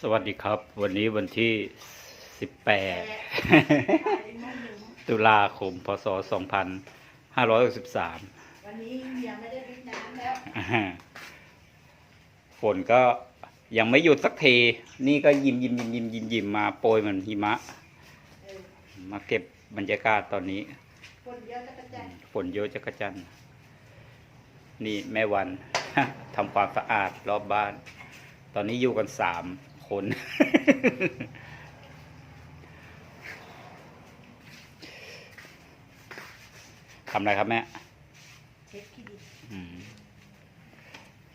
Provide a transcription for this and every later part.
สวัสดีครับ วันนี้วันที่ 18 ตุลาคม พศ 2563วันนี้เมียไม่ได้วิทน้ำแล้วอ่าฝนก็ยังไม่หยุดสักที นี่ก็ยิมยิมยิมยิมยิมยิมมาโปรยเหมันหิมะเออมาเก็บบรรยากาศตอนนี้คนเยอะจะกระจายฝนเยอะจะกระจันนี่แม่วันทำความสะอาดรอบบ้าน ตอนนี้อยู่กันสาม คนทำอะไรครับแม่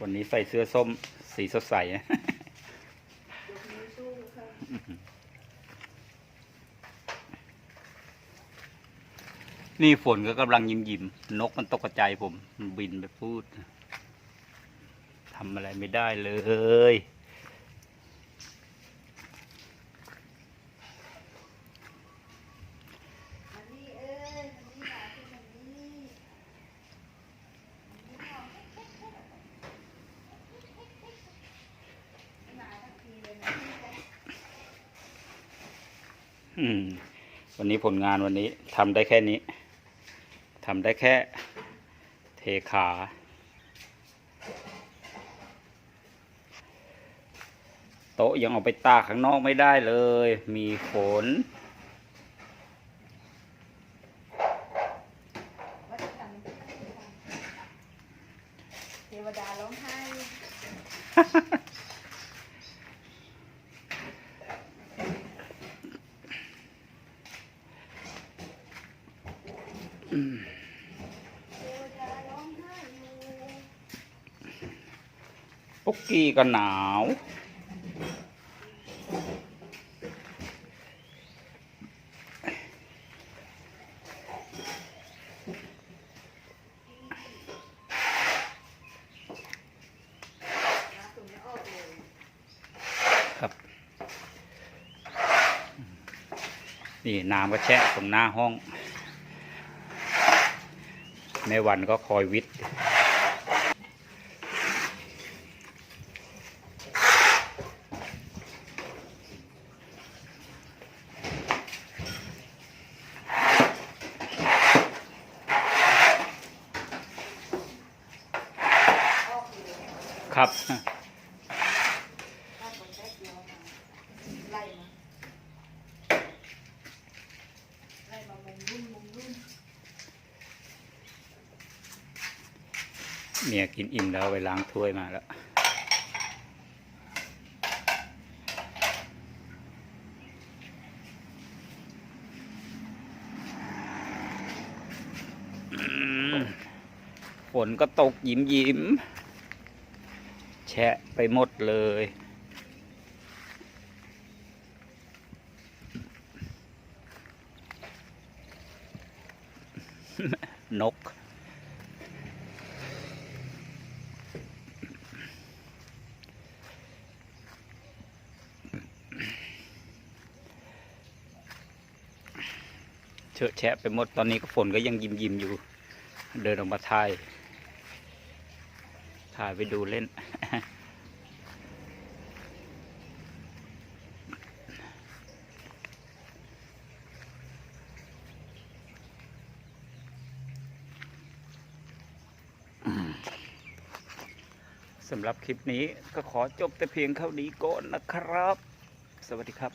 วันนี้ใส่เสื้อส้มสีสดใสนะนี่ฝนก็กำลังยิ้มยิ้มนกมันตกกระจผม มันบินไปพูดทำอะไรไม่ได้เลย อันนี้เอ้ยอันนี้หมาที่อันนี้หมาทั้งทีเลยนะ อืม วันนี้ผลงานวันนี้ทำได้แค่นี้ทำได้แค่เทขา โต๊ะยังเอาไปตากข้างนอกไม่ได้เลย มีฝนเทวดาร้องไห้ เทวดาร้องไห้อยู่ ปุ๊กกี้ก็หนาว ครับ นี่น้ำก็แช่ตรงหน้าห้อง แม่วันก็คอยวิทย์ครับไล่มาไล่มามุมรุ่นมุมรุ่น เมียกินอิ่มแล้วไปล้างถ้วยมาแล้ว ฝนก็ตกยิ้มยิ้มแฉะไปหมดเลยนก เชอะแฉะไปหมดตอนนี้ก็ฝนก็ยังยิ้มยิ้มอยู่ เดินออกมาถ่าย ถ่ายไปดูเล่น สำหรับคลิปนี้ก็ขอจบแต่เพียงเท่านี้ก่อนนะครับ สวัสดีครับ